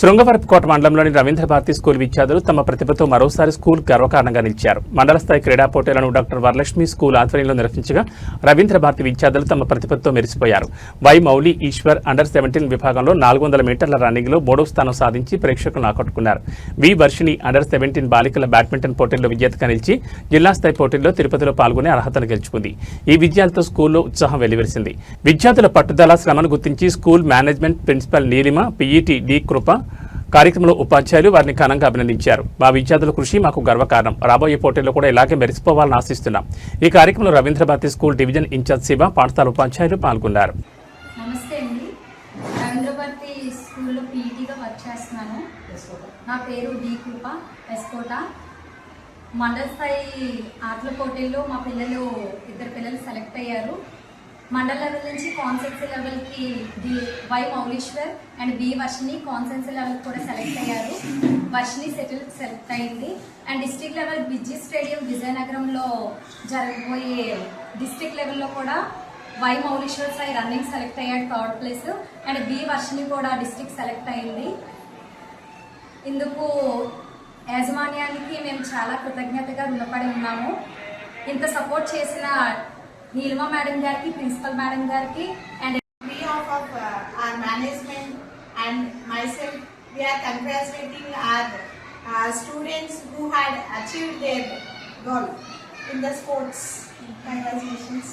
శృంగవరపుకోట మండలంలోని రవీంద్ర భారతి స్కూల్ విద్యార్థులు తమ ప్రతిభతో మరోసారి స్కూల్ గర్వకారణంగా నిలిచారు. మండల స్థాయి క్రీడా పోటీలను డాక్టర్ వరలక్ష్మి స్కూల్ ఆధ్వర్యంలో నిర్వహించగా రవీంద్ర భారతి విద్యార్థులు తమ ప్రతిభతో మెరిసిపోయారు. Y Mouli Eshwar under seventeen విభాగంలో నాలుగు వందల మీటర్ల రన్నింగ్లో మూడవ స్థానం సాధించి ప్రేక్షకులను ఆకట్టుకున్నారు. వి వర్షిని అండర్ సెవెంటీన్ బాలికల బ్యాడ్మింటన్ పోటీల్లో విజేతగా నిలిచి జిల్లా స్థాయి పోటీల్లో తిరుపతిలో పాల్గొనే అర్హతను గెలుచుకుంది. ఈ విజయాలతో స్కూల్లో ఉత్సాహం వెల్లివిరిసింది విద్యార్థుల పట్టుదల శ్రమను గుర్తించి school management principal Neelima PET D Krupa కార్యక్రమంలో ఉపాధ్యాయులు వారిని ఘనంగా అభినందించారు. మా విద్యార్థుల కృషి మాకు గర్వకారణం. రాబోయే పోటీల్లో కూడా ఇలాగే మెరిసిపోవాలని ఆశిస్తున్నాం. ఈ కార్యక్రమంలో Ravindrabharathi school division incharge Siva పాఠశాల ఉపాధ్యాయులు పాల్గొన్నారు. నమస్తే అండి. రవీంద్రభారతి స్కూల్లో పీఈటీగా వర్క్ చేస్తున్నాను. నా పేరు డి కృప ఎస్కోట. మండల స్థాయి ఆటల పోటీల్లో మా పిల్లలు ఇద్దరు పిల్లలు సెలెక్ట్ అయ్యారు. మండల లెవెల్ నుంచి కాన్సెన్సీ లెవెల్కి the Y Mouleeshwar and B Varshini constituency level కూడా సెలెక్ట్ అయ్యారు. వర్షిని సెటిల్ సెలెక్ట్ అయింది. And district level BG stadium విజయనగరంలో జరగబోయే డిస్టిక్ లెవెల్లో కూడా Y Mouleeshwar Sai running select అయ్యాడు third place and B Varshini కూడా డిస్ట్రిక్ట్ సెలెక్ట్ అయింది. ఇందుకు యాజమాన్యానికి మేము చాలా కృతజ్ఞతగా రుణపడి ఉన్నాము. ఇంత సపోర్ట్ చేసిన నీలిమ మేడం గారికి ప్రిన్సిపల్ మేడం గారికి and behalf of uh, our management and myself, we are congratulating our uh, students who had achieved their goal in the sports. Congratulations.